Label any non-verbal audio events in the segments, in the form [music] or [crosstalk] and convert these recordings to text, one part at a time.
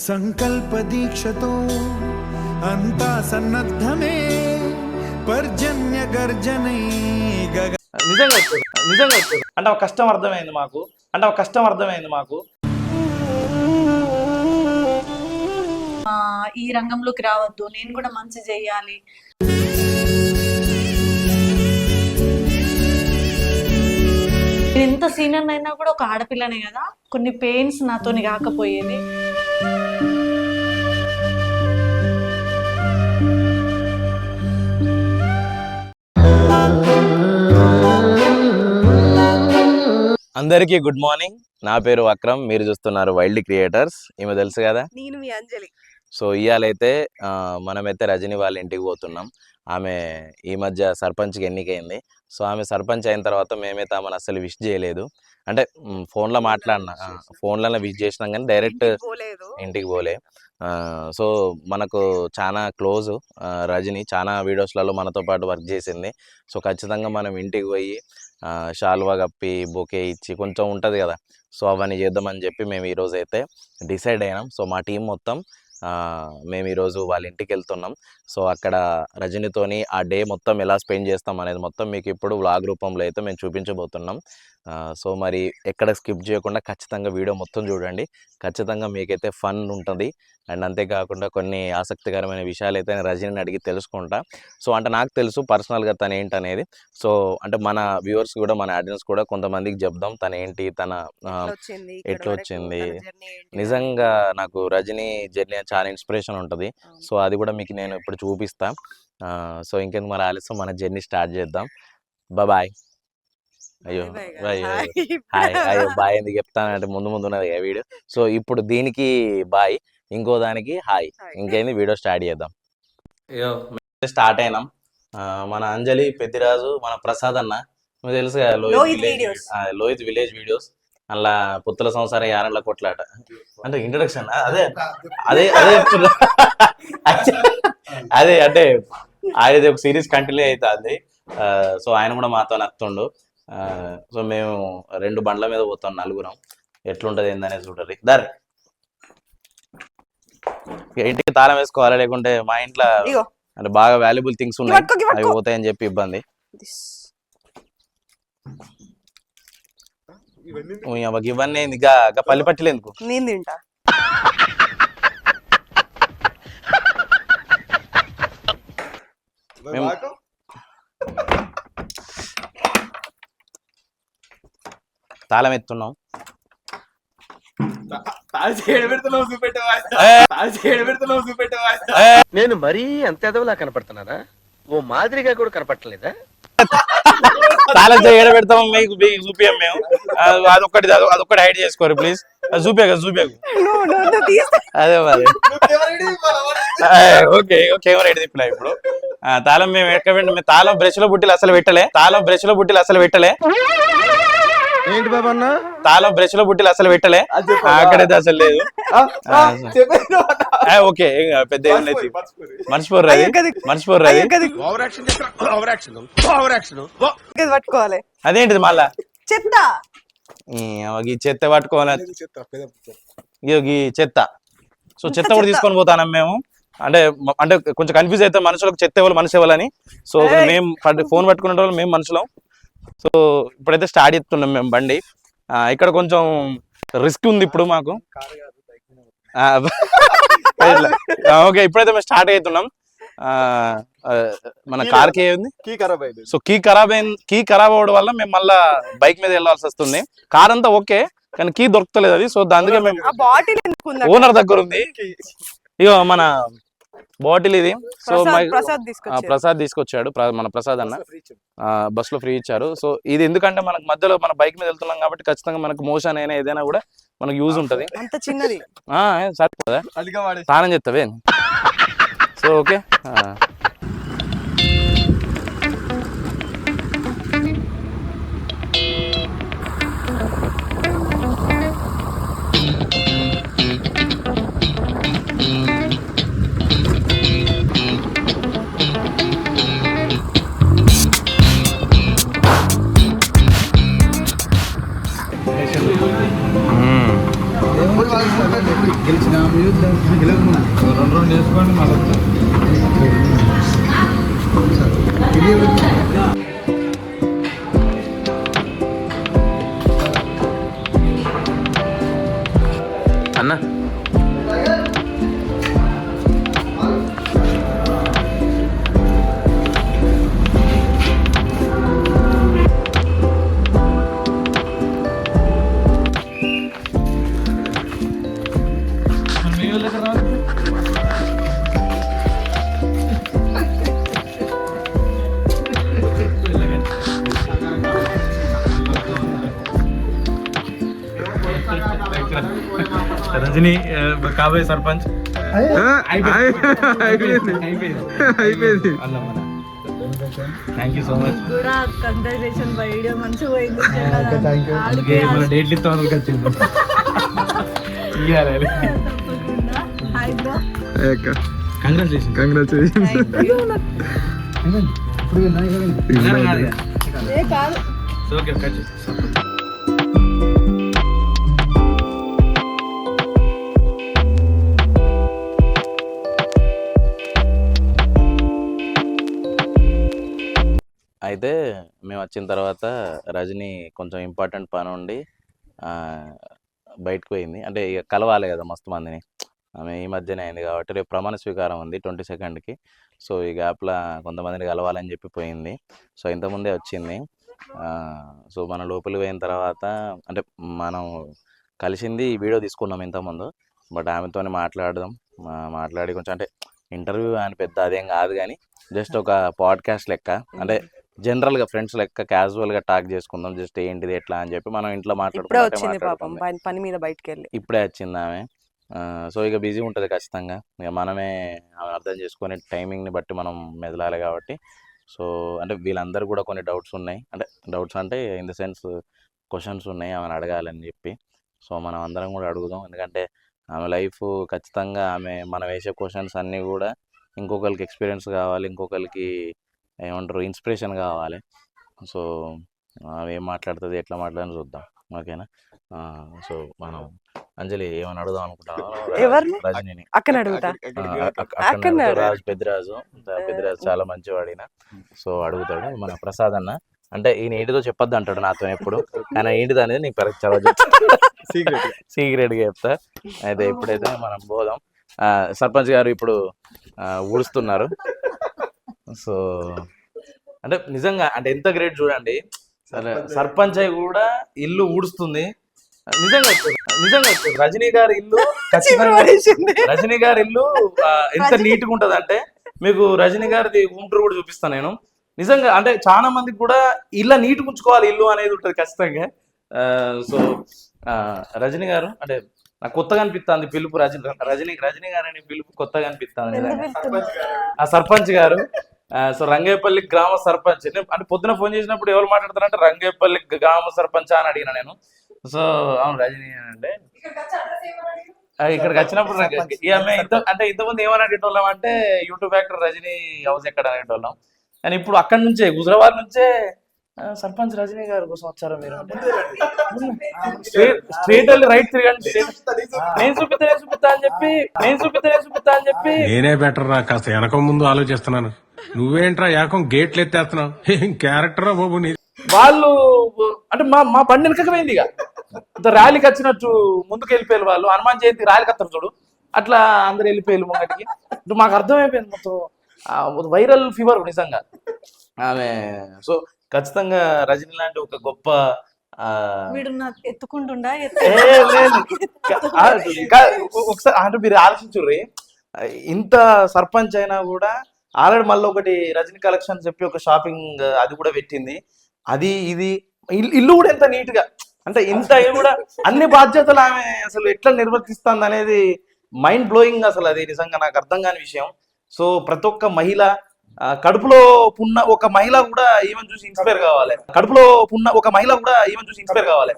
సంకల్ప దీక్షతో అంతా సన్నద్ధమే పర్జన్య గర్జనై గగ నిజంగా వచ్చారు. నిజంగా వచ్చారు. అంటే ఒక కష్టం అర్థమైంది మాకు అంటే ఒక కష్టం అర్థమైంది మాకు ఆ, ఈ రంగంలోకి రావద్దు నేను కూడా మంచి చేయాలి నేను ఎంత సీనియర్ అయినా కూడా ఒక ఆడపిల్లనే కదా? కొన్ని పెయిన్స్ నాతోని కాకపోయేది. అందరికీ గుడ్ మార్నింగ్. నా పేరు అక్రమ్. మీరు చూస్తున్నారు వైల్డ్ క్రియేటర్స్ ఈమె తెలుసు కదా? నేను మీ అంజలి. సో ఇవాళైతే మనమైతే రజనీ వాళ్ళ ఇంటికి పోతున్నాం. ఆమె ఈ మధ్య సర్పంచ్కి ఎన్నికైంది. సో ఆమె సర్పంచ్ అయిన తర్వాత మేమైతే ఆమెను అసలు విష్ చేయలేదు. అంటే ఫోన్లో మాట్లాడినా. ఆ, ఫోన్లలో విష్ చేసినాం కానీ డైరెక్ట్ ఇంటికి పోలే. సో మనకు చాలా క్లోజ్ రజని చాలా వీడియోస్లలో మనతో పాటు వర్క్ చేసింది. సో ఖచ్చితంగా మనం ఇంటికి పోయి ఆ, శాల్వా కప్పి బొకే ఇచ్చి కొంచెం ఉంటుంది కదా. సో అవన్నీ చేద్దామని చెప్పి మేము ఈరోజు అయితే డిసైడ్ అయినాం. సో మా టీం మొత్తం మేము ఈరోజు వాళ్ళ ఇంటికి వెళ్తున్నాం. సో అక్కడ రజనితోని ఆ డే మొత్తం ఎలా స్పెండ్ చేస్తాం అనేది మొత్తం మీకు ఇప్పుడు వ్లాగ్ రూపంలో అయితే మేము చూపించబోతున్నాం. సో మరి ఎక్కడ స్కిప్ చేయకుండా ఖచ్చితంగా వీడియో మొత్తం చూడండి. ఖచ్చితంగా మీకైతే ఫన్ ఉంటుంది. అండ్ అంతేకాకుండా కొన్ని ఆసక్తికరమైన విషయాలు అయితే నేను రజనీని అడిగి తెలుసుకుంటా. సో అంటే నాకు తెలుసు పర్సనల్గా తను ఏంటనేది. సో అంటే మన వ్యూవర్స్ కూడా మన ఆడియన్స్ కూడా కొంతమందికి చెప్దాం తను ఏంటి తన ఎట్లా వచ్చింది నిజంగా నాకు రజనీ జర్నీ చాలా ఇన్స్పిరేషన్ ఉంటుంది. సో అది కూడా మీకు నేను ఇప్పుడు చూపిస్తా. సో ఇంకెందుకు మన ఆలస్యం మన జర్నీ స్టార్ట్ చేద్దాం. బాయ్. అయ్యో. Hi. హాయ్. అయ్యో బాయ్ ఎందుకు చెప్తానంటే ముందు ముందు ఉన్నది వీడియో సో ఇప్పుడు దీనికి బాయ్. ఇంకో దానికి హాయ్. ఇంకేంది? వీడియో స్టార్ట్ చేద్దాం. స్టార్ట్ అయినాం. ఆ, మన అంజలి పెద్దిరాజు మన ప్రసాద్ అన్న. మీకు తెలుసు కదా Lohith village Lohith village videos అలా పుత్తల సంసారం యారంల కొట్లాట. అంటే ఇంట్రడక్షన్ అదే అదే అదే. [laughs] అదే అంటే ఆయనది ఒక సిరీస్ కంటిన్యూ అవుతుంది సో ఆయన కూడా మాతో నత్తుండు సో మేము రెండు బండ్ల మీద పోతాం నలుగురం. ఎట్లుంటది ఏందనేది చూడరు దారి ఇంటికి తాళం వేసుకోవాలా లేకుంటే మా ఇంట్లో అంటే బాగా వాల్యుబుల్ థింగ్స్ ఉన్నాయి. అవి. పోతాయని చెప్పి ఇబ్బంది. ఇవన్నీ గా పల్లి పట్టిలు ఎందుకు? నేను తింటా. తాళం ఎత్తున్నాం. నేను మరీ అంత ఎదవలా కనపడుతున్నారా ఓ మాదిరిగా కూడా కనపడలేదా తాళం ఏడ పెడతాం మీకు మీకు చూపియం మేము. ఆ, అదొక్కటి అదొ- అదొక్కటి హైడ్ చేసుకోరు ప్లీజ్ అది మరి. ఓకే కెమెరా ఎడి తిప్పినా ఇప్పుడు? తాళం మేము ఎక్కడ తాళం బ్రష్లో బుట్టిలు అసలు పెట్టలే. తాళం బ్రష్లో బుట్టిలు అసలు పెట్టలే. ఏంటి బాబా అన్న? తాళం బ్రష్లో బుట్టిలు అసలు పెట్టలే. అక్కడైతే అసలు లేదు. ఆ, ఓకే పెద్ద ఏం లేదు. మర్చిపోర్రు పట్టుకోవాలి. అదేంటిది మళ్ళా? చెత్త. ఈ చెత్త పట్టుకోవాలి? ఇగో ఈ చెత్త. సో చెత్త కూడా తీసుకొని పోతానం మేము. అంటే అంటే కొంచెం కన్ఫ్యూజ్ అయితే మనుషులకు చెత్త ఎవరు మనిషి ఎవరని సో. మేము ఫోన్ పట్టుకునే వాళ్ళు మేము మనుషులం. సో ఇప్పుడైతే స్టార్ట్ చేస్తున్నాం మేము బండి. ఇక్కడ కొంచెం రిస్క్ ఉంది ఇప్పుడు మాకు. ఓకే ఇప్పుడైతే మేము స్టార్ట్ అవుతున్నాం మన కార్కి ఏముంది కీ ఖరాబ్ అయింది. సో కీ ఖరాబ్ అయిన కీ ఖరాబ్ అవ్వడం వల్ల మేము మళ్ళా బైక్ మీద వెళ్ళాల్సి వస్తుంది. కార్ అంతా ఓకే కానీ కీ దొరకలేదు అది. సో అందుకే మేము ఉంది? ఓనర్ దగ్గర ఉంది. ఇగో మన బాటిల్ ఇది. సో ప్రసాద్ మై- ప్రసాద్ ఆ, తీసుకొచ్చారు. ప్రసాద్ తీసుకొచ్చాడు. మన ప్రసాద్ అన్న. బస్లో ఫ్రీ ఇచ్చారు. సో ఇది ఎందుకంటే మనకు మధ్యలో మన బైక్ మీద వెళ్తున్నాం కాబట్టి ఖచ్చితంగా మనకు మోషన్ అయినా ఏదైనా కూడా మనకు యూజ్ ఉంటది. అంత చిన్నది. సరిపోదా? స్నానం చేస్తావే? సో ఓకే రజనీ ఆ, కాబోయే సర్పంచ్ అయిపోయింది అయిపోయింది థ్యాంక్ యూ సో మచ్ కూడా కంగ్రాచులేషన్ వీడియో మంచిగా పోయింది అందుకే మన డేట్లు ఇస్తాం అనుకు వచ్చింది ఇయ్యాలి కంగ్రాచులేషన్ కంగ్రాచులేషన్ ఓకే కట్ చేసి అయితే మేము వచ్చిన తర్వాత రజని కొంచెం ఇంపార్టెంట్ పని ఉండి ఆ, బయటకు పోయింది. అంటే ఇక కలవాలి కదా మస్తు మందిని. ఆమె ఈ మధ్యనే అయింది కాబట్టి రేపు ప్రమాణ స్వీకారం ఉంది ట్వంటీ సెకండ్కి. సో ఈ గ్యాప్లో కొంతమందిని కలవాలని చెప్పి పోయింది. సో ఇంతకుముందే వచ్చింది. సో మన లోపలికి పోయిన తర్వాత అంటే మనం కలిసింది ఈ వీడియో తీసుకున్నాం ఇంతకుముందు. బట్ ఆమెతోని మాట్లాడదాం. మాట్లాడి కొంచెం అంటే ఇంటర్వ్యూ అని పెద్ద అదేం కాదు కానీ జస్ట్ ఒక పాడ్కాస్ట్ లెక్క. అంటే జనరల్గా ఫ్రెండ్స్ లెక్క క్యాజువల్గా టాక్ చేసుకుందాం. జస్ట్ ఏంటిది ఎట్లా అని చెప్పి మనం ఇంట్లో మాట్లాడుకుంటే. పని- మీద బయటకు వెళ్ళి ఇప్పుడే వచ్చింది ఆమె. సో ఇక బిజీ ఉంటుంది ఖచ్చితంగా. ఇక మనమే ఆమె అర్థం చేసుకొని టైమింగ్ని బట్టి మనం మెదలాలి కాబట్టి. సో అంటే వీళ్ళందరూ కూడా కొన్ని డౌట్స్ ఉన్నాయి. అంటే డౌట్స్ అంటే ఇన్ ద సెన్స్ క్వశ్చన్స్ ఉన్నాయి ఆమెను అడగాలని చెప్పి. సో మనం అందరం కూడా అడుగుదాం. ఎందుకంటే ఆమె లైఫ్ ఖచ్చితంగా ఆమె మనం వేసే క్వశ్చన్స్ అన్నీ కూడా ఇంకొకరికి ఎక్స్పీరియన్స్ కావాలి ఇంకొకరికి ఏమంటారు ఇన్స్పిరేషన్ కావాలి. సో ఏం మాట్లాడుతుంది ఎట్లా మాట్లాడని చూద్దాం. ఓకేనా? సో మనం అంజలి ఏమని అడుగుదాం [laughs] అక్క- అక్కడ అడుగుతా. అడుగు. రాజు పెద్దరాజు పెద్దరాజు చాలా మంచివాడిన సో అడుగుతాడు మన ప్రసాద్ అన్న. అంటే ఈయన ఏంటిదో చెప్పొద్దు అంటాడు నాతో ఎప్పుడు. ఆయన ఏంటిది అనేది నీకు పరీక్ష సీక్రెట్ [laughs] గా. చెప్తా. అయితే ఇప్పుడైతే మనం పోదాం ఆ, సర్పంచ్ గారు ఇప్పుడు ఊడుస్తున్నారు. సో అంటే నిజంగా అంటే ఎంత గ్రేట్ చూడండి. సరే సర్పంచ్ కూడా ఇల్లు ఊడుస్తుంది. నిజంగా నిజంగా రజనీ గారి ఇల్లు. రజనీ గారి ఇల్లు ఎంత నీట్గా ఉంటది అంటే మీకు రజనీ గారిది హోమ్ టూర్ కూడా చూపిస్తాను నేను. నిజంగా అంటే చాలా మందికి కూడా ఇల్లు నీట్ ఉంచుకోవాలి ఇల్లు అనేది ఉంటుంది ఖచ్చితంగా. ఆ, సో ఆ, రజనీ గారు అంటే నాకు కొత్తగా అనిపిస్తుంది పిలుపు రజనీ రజనీ రజనీ గారు అనే పిలుపు కొత్తగా అనిపిస్తుంది నిజంగా. ఆ సర్పంచ్ గారు. సో రంగేపల్లి గ్రామ సర్పంచ్. అంటే పొద్దున ఫోన్ చేసినప్పుడు ఎవరు మాట్లాడతారంటే రంగేపల్లి గ్రామ సర్పంచ్ అని అడిగిన నేను. సో అవును రజనీ అంటే ఇక్కడికి వచ్చినప్పుడు అంటే ఇంతకుముందు ఏమని అడిగేటోళ్ళం అంటే యూట్యూబ్ యాక్టర్ రజనీ హౌస్ ఎక్కడ అనేటోళ్ళం కానీ ఇప్పుడు అక్కడి నుంచే హుజరాబాద్ నుంచే సర్పంచ్ రజనీ గారి కోసం వచ్చారా మీరు? స్ట్రేట్ స్ట్రేట్ వెళ్ళి రైట్ తిరగండి. నేను చూపిస్తా నేను చూపిస్తా. అని చెప్పి నేను చూపిస్తా నేను చూపిస్తా అని చెప్పి. నేనే బెటర్ రా కాస్త వెనక ముందు ఆలోచిస్తున్నాను. నువ్వేంట్రా ఏకం గేట్లు ఎత్తేస్తున్నావు? ఏం క్యారెక్టరా బాబు నీ వాళ్ళు అంటే మా మా బండి వెనకపోయింది ఇక. ఇంత ర్యాలీకి వచ్చినట్టు ముందుకు వెళ్ళిపోయారు వాళ్ళు. హనుమాన్ జయంతి ర్యాలీకి వస్తారు చూడు. అట్లా అందరు వెళ్ళిపోయారు ముంగటికి. అంటే మాకు అర్థమైపోయింది మొత్తం. వైరల్ ఫీవర్ నిజంగా. ఆమె సో ఖచ్చితంగా రజనీ లాంటి ఒక గొప్ప ఎత్తుకుంటుండా? ఒకసారి అంటే మీరు ఆలోచించుర్రి. ఇంత సర్పంచ్ అయినా కూడా ఆల్రెడీ మళ్ళీ ఒకటి రజనీ కలెక్షన్ చెప్పి ఒక షాపింగ్ అది కూడా పెట్టింది. అది ఇది ఇల్- ఇల్లు కూడా ఎంత నీట్గా అంటే ఇంత కూడా అన్ని బాధ్యతలు ఆమె అసలు ఎట్లా నిర్వర్తిస్తుంది అనేది మైండ్ బ్లోయింగ్ అసలు అది నిజంగా నాకు అర్థం కాని విషయం. సో ప్రతి ఒక్క మహిళ కడుపులో పున్న ఒక మహిళ కూడా ఈవెన్ చూసి ఇన్స్పైర్ కావాలి. కడుపులో పున్న ఒక మహిళ కూడా ఈవెన్ చూసి ఇన్స్పైర్ కావాలి.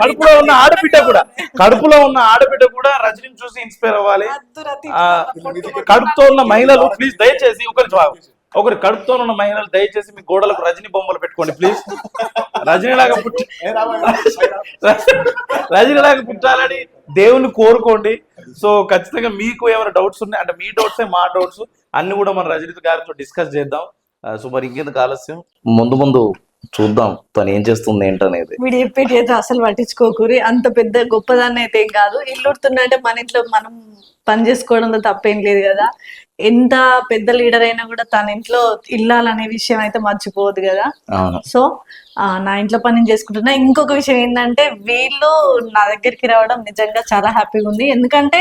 కడుపులో ఉన్న ఆడబిడ్డ కూడా. కడుపులో ఉన్న ఆడబిడ్డ కూడా రజనీని చూసి ఇన్స్పైర్ అవ్వాలి. కడుపుతో ఉన్న మహిళలు ప్లీజ్ దయచేసి ఒకరి జవాబు. ఒకరి కడుపుతో ఉన్న మహిళలు దయచేసి మీ గోడలకు రజనీ బొమ్మలు పెట్టుకోండి ప్లీజ్ రజనీ లాగా పుట్టి రజనీ లాగా పుట్టాలని దేవుని కోరుకోండి. సో ఖచ్చితంగా మీకు ఏమైనా డౌట్స్ ఉన్నాయి అంటే మీ డౌట్స్ మా డౌట్స్ అన్ని కూడా మన రజనీ గారితో డిస్కస్ చేద్దాం. సో మరి ఇంకెందుకు ఆలస్యం? ముందు ముందు చూద్దాం తను ఏం చేస్తుంది ఏంటనేది. వీడు చెప్పేటి అయితే అసలు పట్టించుకోకూరి. అంత పెద్ద గొప్పదాన్ని అయితే ఏం కాదు. ఇల్లు ఉడుతున్నంటే మన ఇంట్లో మనం పని చేసుకోవడంలో తప్పేం లేదు కదా. ఎంత పెద్ద లీడర్ అయినా కూడా తన ఇంట్లో ఇల్లాలనే విషయం అయితే మర్చిపోవద్దు కదా. సో నా ఇంట్లో పని నేను చేసుకుంటున్నా. ఇంకొక విషయం ఏంటంటే వీళ్ళు నా దగ్గరికి రావడం నిజంగా చాలా హ్యాపీగా ఉంది. ఎందుకంటే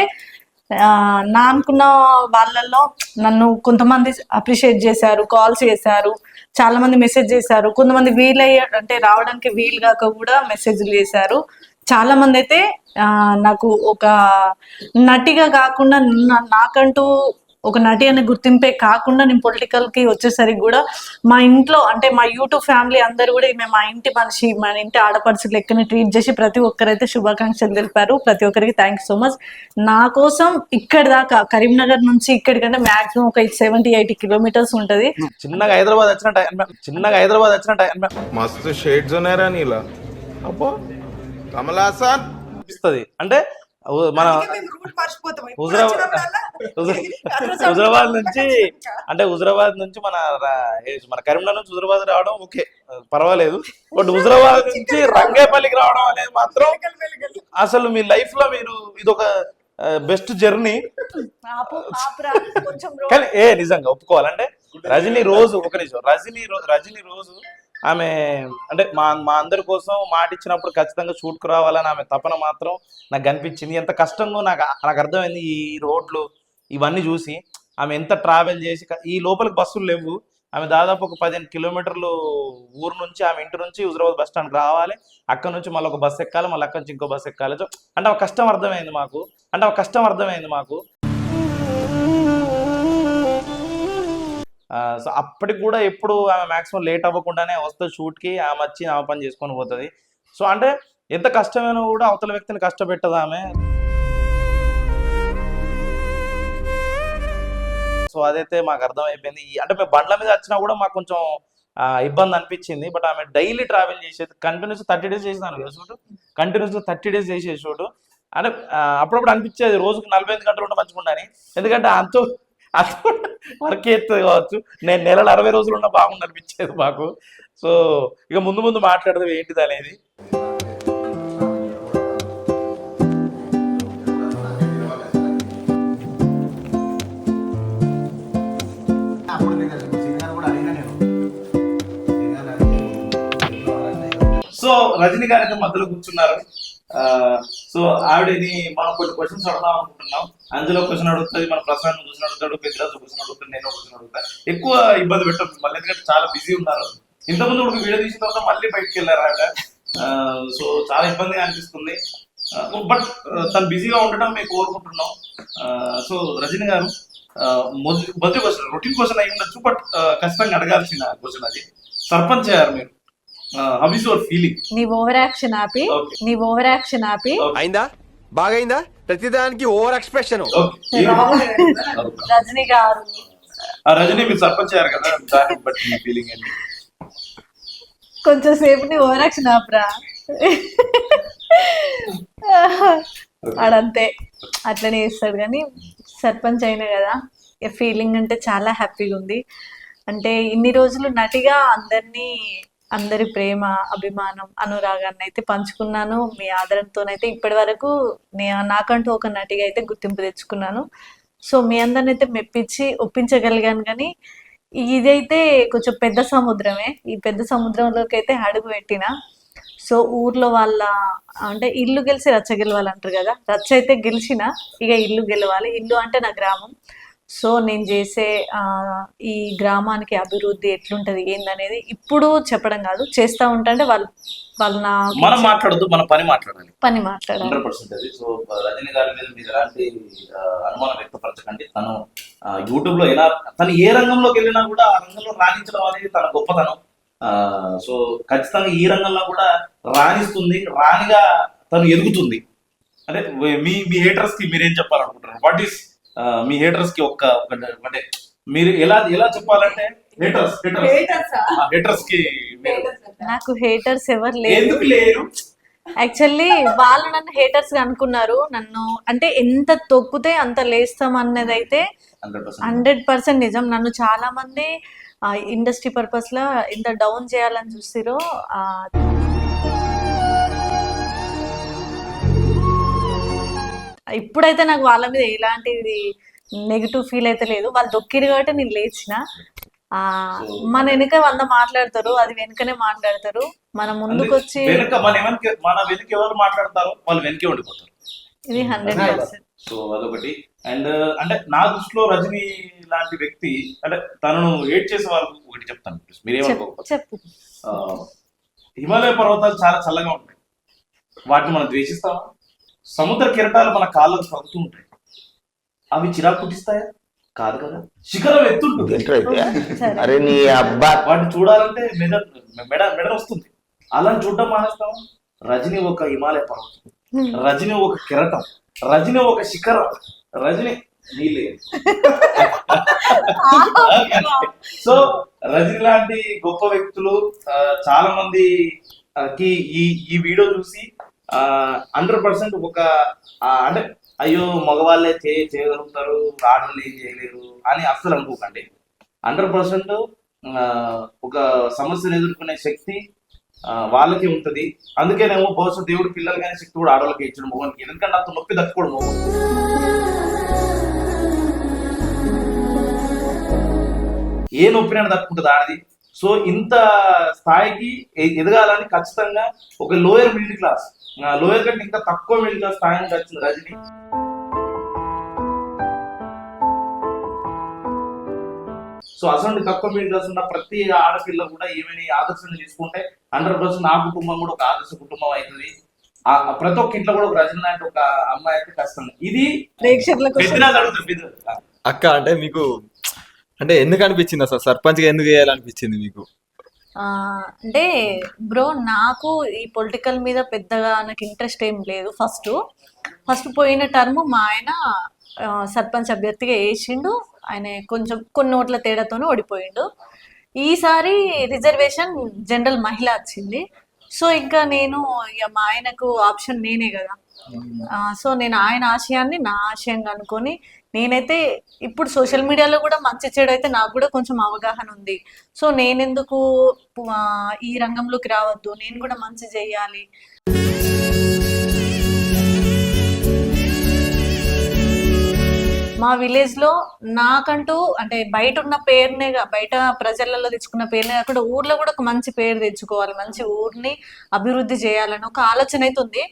నా అనుకున్న వాళ్ళల్లో నన్ను కొంతమంది అప్రిషియేట్ చేశారు కాల్స్ చేశారు. చాలా మంది మెసేజ్ చేశారు. కొంతమంది వీలయ్య అంటే రావడానికి వీలు కాక కూడా మెసేజ్లు చేశారు. చాలా మంది అయితే ఆ, నాకు ఒక నటిగా కాకుండా నా- నాకంటూ ఒక నటి అనే గుర్తింపే కాకుండా నేను పొలిటికల్కి వచ్చేసరికి కూడా మా ఇంట్లో అంటే మా యూట్యూబ్ ఫ్యామిలీ అందరు కూడా మేము మా ఇంటి మనిషి మన ఇంటి ఆడపడుచు లెక్కని ట్రీట్ చేసి ప్రతి ఒక్కరైతే శుభాకాంక్షలు తెలిపారు. ప్రతి ఒక్కరికి థ్యాంక్ సో మచ్ నా కోసం ఇక్కడ దాకా కరీంనగర్ నుంచి ఇక్కడికంటే మాక్సిమం ఒక సెవెంటీ ఎయిటీ కిలోమీటర్స్ ఉంటది. చిన్నగా హైదరాబాద్ వచ్చిన చిన్నగా హైదరాబాద్ వచ్చిన మస్తు షేడ్స్ ఉన్నాయా అబ్బో. కమలాసన్. అంటే మన హుజరాబాద్. [laughs] నుంచి అంటే హుజరాబాద్ నుంచి మన మన కరీంనగర్ నుంచి హుజరాబాద్ రావడం ఓకే. పర్వాలేదు. బట్ హుజరాబాద్ నుంచి రంగేపల్లికి రావడం అనేది మాత్రం అసలు మీ లైఫ్లో మీరు ఇది ఒక బెస్ట్ జర్నీ. [laughs] కానీ ఏ నిజంగా ఒప్పుకోవాలంటే రజనీ రోజు ఒక నిమిషం. రజనీ రజనీ రోజు ఆమె అంటే మా మా అందరి కోసం మాట ఇచ్చినప్పుడు ఖచ్చితంగా షూట్కు రావాలని ఆమె తపన మాత్రం నాకు కనిపించింది ఎంత కష్టంగా నాకు నాకు అర్థమైంది ఈ రోడ్లు ఇవన్నీ చూసి. ఆమె ఎంత ట్రావెల్ చేసి ఈ లోపలికి బస్సులు లేవు. ఆమె దాదాపు ఒక పదిహేను కిలోమీటర్లు ఊరు నుంచి ఆమె ఇంటి నుంచి హుజరాబాద్ బస్ స్టాండ్కి రావాలి. అక్కడ నుంచి మళ్ళీ ఒక బస్సు ఎక్కాలి మళ్ళీ అక్కడి నుంచి ఇంకో బస్సు ఎక్కాలి. అంటే ఒక కష్టం అర్థమైంది మాకు. అంటే ఒక కష్టం అర్థమైంది మాకు. సో అప్పటికి కూడా ఎప్పుడు ఆమె మాక్సిమం లేట్ అవ్వకుండానే వస్తుంది షూట్కి ఆమె వచ్చి ఆమె పని చేసుకొని పోతుంది. సో అంటే ఎంత కష్టమైనా కూడా అవతల వ్యక్తిని కష్టపెట్టదు ఆమె. సో అదైతే మాకు అర్థమైపోయింది. అంటే మేము బండ్ల మీద వచ్చినా కూడా మాకు కొంచెం ఇబ్బంది అనిపించింది. బట్ ఆమె డైలీ ట్రావెల్ చేసేది కంటిన్యూస్ థర్టీ డేస్ చేసినాను కదా షూట్. కంటిన్యూస్గా థర్టీ డేస్ చేసే షూట్. అంటే అప్పుడప్పుడు అనిపించేది రోజుకు నలభై ఐదు గంటలు ఉంటే మంచిగా ఉండని ఎందుకంటే అంత అంత వర్క్ ఎత్తుంది కావచ్చు. నేను నెలలు అరవై రోజులు ఉన్న బాగుంది అనిపించేది మాకు. సో ఇక ముందు ముందు మాట్లాడదు ఏంటిది అనేది. సో రజనీ గారు అయితే మధ్యలో కూర్చున్నారు. సో ఆవిడని మనం కొన్ని క్వశ్చన్స్ అడదాం అనుకుంటున్నాం. అందులో క్వశ్చన్ అడుగుతుంది మన ప్రసాద్ క్వశ్చన్ అడుగుతాడు పెద్దరాజు క్వశ్చన్ అడుగుతాడు నేను క్వశ్చన్ అడుగుతా. ఎక్కువ ఇబ్బంది పెట్టదు మళ్ళీ ఎందుకంటే చాలా బిజీ ఉన్నారు. ఇంతకుముందు ఒక వీడియో తీసిన తర్వాత మళ్ళీ బయటకు వెళ్ళారు ఆవిడ? సో చాలా ఇబ్బందిగా అనిపిస్తుంది. బట్ తను బిజీగా ఉండటం మేము కోరుకుంటున్నాం. సో రజని గారు మొదటి మొదటి క్వశ్చన్ రొటీన్ క్వశ్చన్ అయి ఉండొచ్చు బట్ ఖచ్చితంగా అడగాల్సిన క్వశ్చన్ అది. సర్పంచ్ అయ్యారు మీరు. హౌ ఇస్ యువర్ ఫీలింగ్ నీ ఓవర్ యాక్షన్ ఆపి నీ ఓవర్ యాక్షన్ ఆపి. అయిందా? బాగైందా? ప్రతిదానికి ఓవర్ ఎక్స్ప్రెషన్. రజనీ గారు. ఆ రజనీ మీరు సర్పంచ్ అయ్యారు కదా దాన్ని బట్టి మీ ఫీలింగ్ ఏంటి? కొంచెం సేపు నీ ఓవర్ యాక్షన్ ఆపరా. ఆడంతే. అట్లనే చేస్తాడు కానీ సర్పంచ్ అయినా కదా. ఫీలింగ్ అంటే చాలా హ్యాపీగా ఉంది. అంటే ఇన్ని రోజులు నటిగా అందరినీ అందరి ప్రేమ అభిమానం అనురాగాన్ని అయితే పంచుకున్నాను. మీ ఆదరణతోనైతే ఇప్పటి వరకు నాకంటూ ఒక నటిగా అయితే గుర్తింపు తెచ్చుకున్నాను. సో మీ అందరిని అయితే మెప్పించి ఒప్పించగలిగాను కానీ ఇదైతే కొంచెం పెద్ద సముద్రమే. ఈ పెద్ద సముద్రంలోకి అయితే అడుగు పెట్టిన. సో ఊర్లో వాళ్ళ అంటే ఇల్లు గెలిచి రచ్చ గెలవాలి అంటారు కదా? రచ్చ అయితే గెలిచిన ఇక ఇల్లు గెలవాలి. ఇల్లు అంటే నా గ్రామం. సో నేను చేసే ఈ గ్రామానికి అభివృద్ధి ఎట్లుంటది ఏందనేది ఇప్పుడు చెప్పడం కాదు. చేస్తా ఉంటే వాళ్ళు వాళ్ళు నా మనం మాట్లాడద్దు మన పని మాట్లాడాలి. పని మాట్లాడాలి. హండ్రెడ్ పర్సెంట్ అది. సో రజనీ గారి మీద మీరు ఎలాంటి అనుమానం వ్యక్తపరచకండి. తను యూట్యూబ్లో ఎలా తను ఏ రంగంలోకి వెళ్ళినా కూడా ఆ రంగంలో రాణించడం అనేది తన గొప్పతనం. సో ఖచ్చితంగా ఈ రంగంలో కూడా రాణిస్తుంది రాణిగా తను ఎదుగుతుంది. అంటే మీ మీ హేటర్స్కి మీరేం చెప్పాలనుకుంటున్నారు? వాట్ ఈస్ మీ హేటర్స్కి ఒక్క ఒక- అంటే మీరు ఎలా ఎలా చెప్పాలంటే హేటర్స్ హేటర్స్కి నాకు హేటర్స్ ఎవరు లేరు. ఎందుకు లేరు? యాక్చువల్లీ వాళ్ళు నన్ను హేటర్స్గా అనుకున్నారు. నన్ను అంటే ఎంత తొక్కితే అంత లేస్తాం అన్నది అయితే హండ్రెడ్ పర్సెంట్ నిజం. నన్ను చాలా మంది ఇండస్ట్రీ పర్పస్లో ఇంత డౌన్ చేయాలని చూసిరో ఇప్పుడైతే నాకు వాళ్ళ మీద ఎలాంటిది నెగిటివ్ ఫీల్ అయితే లేదు. వాళ్ళు దొక్కిరు కాబట్టి నేను లేచిన. ఆ మన వెనుక వంద మాట్లాడతారు అది వెనుకనే మాట్లాడతారు. మన ముందుకు వచ్చి వెనుక మన వెనక మన వెనుక ఎవరు మాట్లాడతారో వాళ్ళు వెనకే ఉండిపోతారు. ఇది హండ్రెడ్ పర్సెంట్ సో అదొకటి. అండ్ అంటే నా దృష్టిలో రజనీ లాంటి వ్యక్తి అంటే తనను ఏడ్ చేసే వాళ్ళకు ఒకటి చెప్తాను. ఆ, హిమాలయ పర్వతాలు చాలా చల్లగా ఉంటాయి. వాటిని మనం ద్వేషిస్తామా? సముద్ర కిరటాలు మన కాళ్ళకు తగ్గుతూ ఉంటాయి అవి చిరాకు పుట్టిస్తాయా? కాదు కదా. శిఖరం ఎత్తుంటుంది. సరే. అరే నీ అబ్బా. వాటిని చూడాలంటే మెడ మెడ మెడ వస్తుంది. అలా చూడడం మానేస్తాం రజని ఒక హిమాలయ పర్వతం. రజని ఒక కిరటం. రజని ఒక శిఖరం. రజని నీళ్ళే. [laughs] సో రజని లాంటి గొప్ప వ్యక్తులు చాలా మంది ఈ ఈ వీడియో చూసి హండ్రెడ్ పర్సెంట్ ఒక అంటే అయ్యో మగవాళ్ళే చే చేయగలుగుతారు ఆడవాళ్ళు ఏం చేయలేరు అని అస్సలు అనుకోకండి. హండ్రెడ్ పర్సెంట్ ఒక సమస్యను ఎదుర్కొనే శక్తి ఆ, వాళ్ళకి ఉంటది. అందుకేనేమో బహుశా దేవుడు పిల్లలు కానీ శక్తి కూడా ఆడవాళ్ళకి ఇచ్చిన మొగనికి ఎందుకంటే అంత నొప్పి తక్కువ మొగం ఏ నొప్పినైనా తప్పుకుంటుంది ఆడది. సో ఇంత స్థాయికి ఎదగాలని ఖచ్చితంగా ఒక లోయర్ మిడిల్ క్లాస్ లోయర్ కంటే ఇంకా తక్కువ మిడిల్ క్లాస్ స్థాయికి వచ్చింది రజని. సో అసలు తక్కువ మిడిల్ క్లాస్ ఉన్న ప్రతి ఆడపిల్ల కూడా ఏమైనా ఆదర్శంగా తీసుకుంటే హండ్రెడ్ పర్సెంట్ నా కుటుంబం కూడా ఒక ఆదర్శ కుటుంబం అవుతుంది. ఆ ఆ ప్రతి ఒక్క ఇంట్లో కూడా ఒక రజని లాంటి ఒక అమ్మాయి అయితే కష్టంగా ఇది ప్రేక్షకులకు అక్క అంటే మీకు అంటే ఎందుకు అనిపించింది అసలు? సర్పంచ్గా ఎందుకు వేయాలనిపించింది మీకు? ఆ, అంటే బ్రో నాకు ఈ పొలిటికల్ మీద పెద్దగా నాకు ఇంట్రెస్ట్ ఏం లేదు. ఫస్ట్ ఫస్ట్ పోయిన టర్మ్ మా ఆయన ఆ, సర్పంచ్ అభ్యర్థిగా వేసిండు. ఆయన కొంచెం కొన్ని ఓట్ల తేడాతోనే ఓడిపోయిండు. ఈసారి రిజర్వేషన్ జనరల్ మహిళ వచ్చింది. సో ఇంకా నేను ఇక మా ఆయనకు ఆప్షన్ నేనే కదా. ఆ, సో నేను ఆయన ఆశయాన్ని నా ఆశయంగా అనుకొని నేనైతే ఇప్పుడు సోషల్ మీడియాలో కూడా మంచి చెడు అయితే నాకు కూడా కొంచెం అవగాహన ఉంది. సో నేనెందుకు ఈ రంగంలోకి రావద్దు. నేను కూడా మంచి చేయాలి. మా విలేజ్లో నాకంటూ అంటే బయట ఉన్న పేరునే బయట ప్రజలలో తెచ్చుకున్న పేరునే కాకుండా ఊర్లో కూడా ఒక మంచి పేరు తెచ్చుకోవాలి. మంచి ఊరిని అభివృద్ధి చేయాలని ఒక ఆలోచన అయితే ఉంది.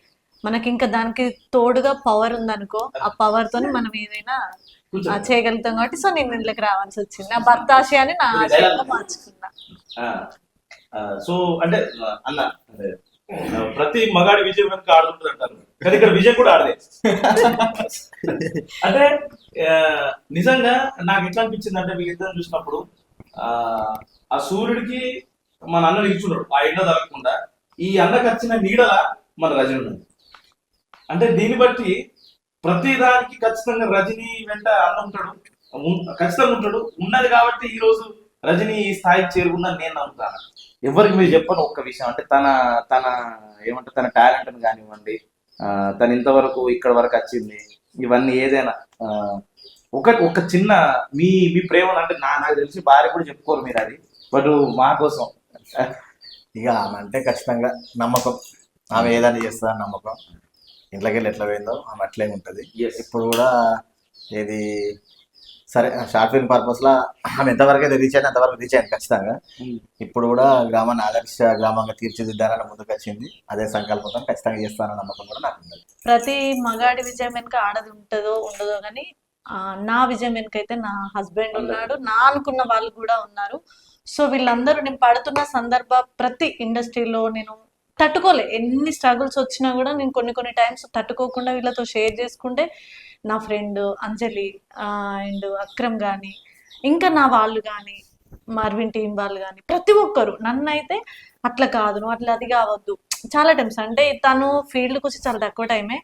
మనకి ఇంకా దానికి తోడుగా పవర్ ఉందనుకో ఆ పవర్ తోని మనం ఏదైనా ఆ, చేయగలుగుతాం కాబట్టి సో నేను ఇంట్లోకి రావాల్సి వచ్చింది. నా భర్త ఆశయాన్ని నా ఆశయంగా మార్చుకున్నా. సో అంటే అన్న ప్రతి మగాడి విజయం వెనుక ఆడుతుంటుంది అంటారు కానీ ఇక్కడ విజయం కూడా ఆడదే [laughs] అంటే నిజంగా నాకు ఎట్లా అనిపించింది అంటే వీళ్ళిద్దరిని చూసినప్పుడు ఆ ఆ సూర్యుడికి మన అన్న నిల్చున్నాడు. ఆ ఎండ తగలకుండా ఈ అన్నకు వచ్చిన నీడల మన రజని ఉన్నది. అంటే దీన్ని బట్టి ప్రతి దానికి ఖచ్చితంగా రజని వెంట అన్న ఉంటాడు. ఖచ్చితంగా ఉంటాడు. ఉన్నది కాబట్టి ఈ రోజు రజని ఈ స్థాయికి చేరుకుందని నేను నమ్ముతాను. ఎవరికి మీరు చెప్పను ఒక్క విషయం. అంటే తన తన ఏమంటే తన టాలెంట్ కానివ్వండి తను ఇంతవరకు ఇక్కడ వరకు వచ్చింది ఇవన్నీ ఏదైనా ఒక ఒక చిన్న మీ మీ ప్రేమ అంటే నా నాకు తెలిసి భార్య కూడా చెప్పుకోరు మీరు అది. బట్ మా కోసం. ఇక ఆమె అంటే ఖచ్చితంగా నమ్మకం. ఆమె ఏదైనా చేస్తుందని నమ్మకం. ఇంట్లోకి వెళ్ళి ఎట్లా పోయిందో ఆమె అట్లే ఉంటుంది. ఇప్పుడు కూడా ఏది సరే షార్ట్ ఫిల్మ్ పర్పస్లో ఆమె ఎంతవరకు అయితే రీచ్ అయింది అంతవరకు రీచ్ అయింది ఖచ్చితంగా. Hmm. ఇప్పుడు కూడా గ్రామాన్ని ఆదర్శ గ్రామంగా తీర్చిదిద్దాలని ముందుకు వచ్చింది అదే సంకల్పంతో ఖచ్చితంగా చేస్తానన్న నమ్మకం కూడా నాకు ఉంది ప్రతి మగాడి విజయం వెనుక ఆడది ఉంటుందో ఉండదో కానీ నా విజయం వెనుకైతే నా హస్బెండ్ ఉన్నాడు. నా అనుకున్న వాళ్ళు కూడా ఉన్నారు. సో వీళ్ళందరూ నేను పడుతున్న సందర్భ ప్రతి ఇండస్ట్రీలో నేను తట్టుకోలే. ఎన్ని స్ట్రగుల్స్ వచ్చినా కూడా నేను కొన్ని కొన్ని టైమ్స్ తట్టుకోకుండా వీళ్ళతో షేర్ చేసుకుంటే నా ఫ్రెండ్ అంజలి అండ్ అక్రమ్ కానీ ఇంకా నా వాళ్ళు కానీ మర్విన్ టీం వాళ్ళు కానీ ప్రతి ఒక్కరు. నన్ను అయితే అట్లా కాదు నువ్వు అట్లా అది కావద్దు. చాలా టైమ్స్ అంటే తను ఫీల్డ్కి వచ్చి చాలా తక్కువ టైమే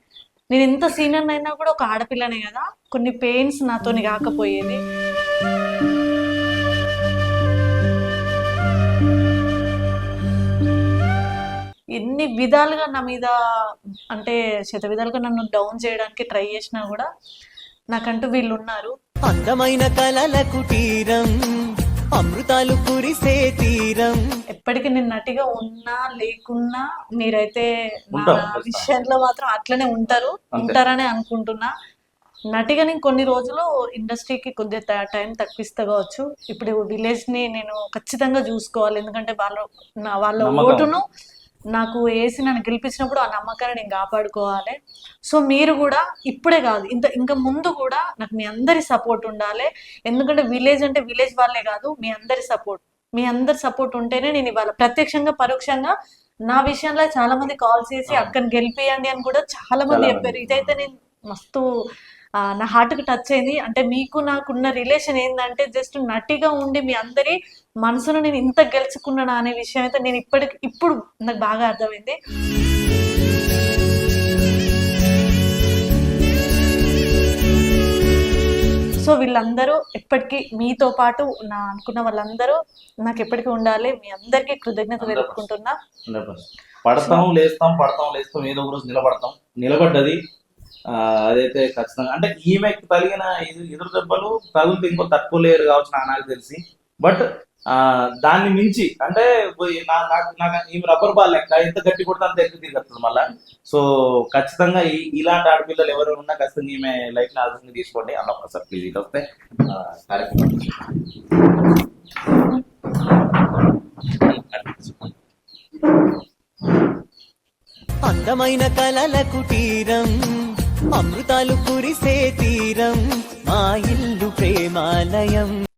నేను ఎంత సీనియర్ అయినా కూడా ఒక ఆడపిల్లనే కదా. కొన్ని పెయిన్స్ నాతోని కాకపోయేది. ఎన్ని విధాలుగా నా మీద అంటే శత విధాలుగా నన్ను డౌన్ చేయడానికి ట్రై చేసినా కూడా నాకంటూ వీళ్ళు ఉన్నారు అందమైన కలల కుటీరం అమృతాలు కురిసే తీరం ఎప్పటికీ నేను నటిగా ఉన్నా లేకున్నా మీరైతే నా. విషయంలో మాత్రం అట్లనే ఉంటారు. ఉంటారని అనుకుంటున్నా నటిగా నేను కొన్ని రోజులు ఇండస్ట్రీకి కొద్దిగా టైం తక్కువిస్తా కావచ్చు ఇప్పుడు విలేజ్ని నేను ఖచ్చితంగా చూసుకోవాలి ఎందుకంటే వాళ్ళ నా వాళ్ళ. ఓటును నాకు వేసి నన్ను గెలిపించినప్పుడు ఆ నమ్మకాన్ని నేను కాపాడుకోవాలి. సో మీరు కూడా ఇప్పుడే కాదు ఇంత ఇంకా ముందు కూడా నాకు మీ అందరి సపోర్ట్ ఉండాలి. ఎందుకంటే విలేజ్ అంటే విలేజ్ వాళ్ళే కాదు మీ అందరి సపోర్ట్. మీ అందరి సపోర్ట్ ఉంటేనే నేను ఇవాళ ప్రత్యక్షంగా పరోక్షంగా నా విషయంలో చాలా మంది కాల్ చేసి అక్కని గెలిపియండి అని కూడా చాలా మంది చెప్పారు. ఇదైతే నేను మస్తు నా హార్ట్కి టచ్ అయింది అంటే మీకు నాకున్న రిలేషన్ ఏంటంటే జస్ట్ నటిగా ఉండి మీ అందరి మనసును నేను ఇంత గెలుచుకున్నాను అనే విషయం అయితే నేను ఇప్పటికి ఇప్పుడు నాకు బాగా అర్థమైంది సో వీళ్ళందరూ ఎప్పటికీ మీతో పాటు నా అనుకున్న వాళ్ళందరూ నాకు ఎప్పటికీ ఉండాలి మీ అందరికీ కృతజ్ఞత. తెలుపుకుంటున్నా 100%. పడతాం లేస్తాం పడతాం లేస్తాం ఏదో ఒక రోజు నిలబడతాం నిలబడ్డది అదైతే ఖచ్చితంగా. అంటే ఈమెకి తగిలిన ఎదురు దెబ్బలు తగులుతూ ఇంకో తక్కువ లేరు కావచ్చు నాకు నాకు తెలిసి. బట్ దాన్ని మించి అంటే పోయి నాకు నాకు ఈమె రబ్బర్ బాల్ లెక్క ఎంత గట్టి కొడితే అంత ఎక్కువ తిరుగుతుంది మళ్ళా. సో ఖచ్చితంగా ఇలాంటి ఆడపిల్లలు ఎవరు ఉన్నా ఖచ్చితంగా ఈమె లైఫ్ని ఆదర్శంగా తీసుకోండి. అలా సార్ ప్లీజ్ ఇటు వస్తే కార్యక్రమం అందమైన కలల కుటీరం అమృతాలు కురిసే తీరం మా ఇల్లు ప్రేమాలయం.